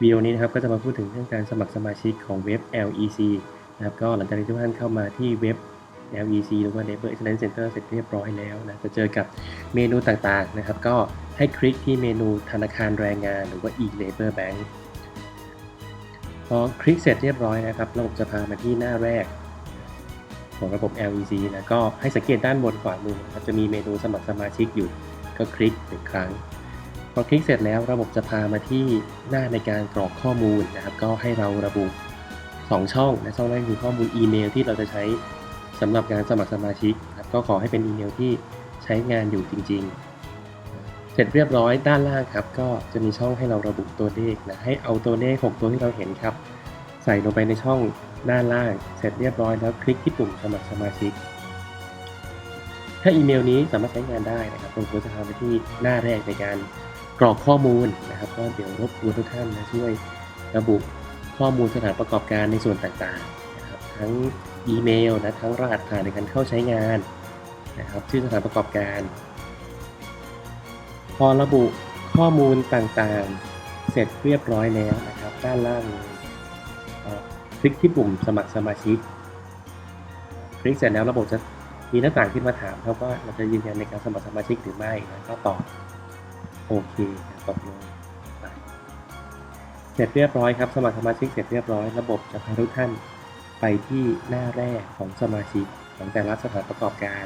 วิดีโอนี้นะครับก็จะมาพูดถึงเรื่องการสมัครสมาชิกของเว็บ LEC นะครับก็หลังจากที่ทุกท่านเข้ามาที่เว็บ LEC หรือว่า Labor Excellence Center เสร็จเรียบร้อยแล้วนะจะเจอกับเมนูต่างๆนะครับ ก็ให้คลิกที่เมนูธนาคารแรงงานหรือว่า e-labor bank พอคลิกเสร็จเรียบร้อยนะครับ ระบบจะพามาที่หน้าแรก ของระบบ LEC นะก็ให้สังเกตด้านบนขวามือครับจะมีเมนูสมัครสมาชิกอยู่ ก็คลิกหนึ่งครั้ง อคลิกเสร็จแล้วระบบจะพามาที่หน้าในการกรอกข้อมูลนะครับ ก็ให้เราระบุ 2 ช่องนะช่องแรกคือข้อมูลอีเมลที่เราจะใช้สำหรับการสมัครสมาชิกครับก็ขอให้เป็นอีเมลที่ใช้งานอยู่จริง ๆ เสร็จเรียบร้อยด้านล่างครับ ก็จะมีช่องให้เราระบุตัวเลขนะให้เอาตัวเลข 6 ตัวที่เราเห็นครับ ใส่ลงไปในช่องด้านล่าง เสร็จเรียบร้อยแล้วคลิกที่ปุ่มสมัครสมาชิก ถ้าอีเมลนี้สามารถใช้งานได้นะครับผมก็จะพาไปที่หน้าแรกในการ กรอกข้อมูลนะครับก็เดี๋ยวรบกวนทุกท่านนะช่วยระบุข้อมูลสถานประกอบการในส่วนต่างๆนะครับทั้งอีเมลนะทั้งรหัสผ่านในการเข้าใช้งานนะครับชื่อสถานประกอบการ พอระบุข้อมูลต่างๆ เสร็จเรียบร้อยแล้วนะครับด้านล่างคลิกที่ปุ่มสมัครสมาชิก คลิกเสร็จแล้วระบบจะมีหน้าต่างขึ้นมาถามครับว่าเราจะยืนยันในการสมัครสมาชิกหรือไม่นะก็ตอบ โอเคตกลงไปเสร็จเรียบร้อยครับ สมัครสมาชิกเสร็จเรียบร้อยระบบจะพาทุกท่านไปที่หน้าแรกของสมาชิกของแต่ละสถานประกอบการ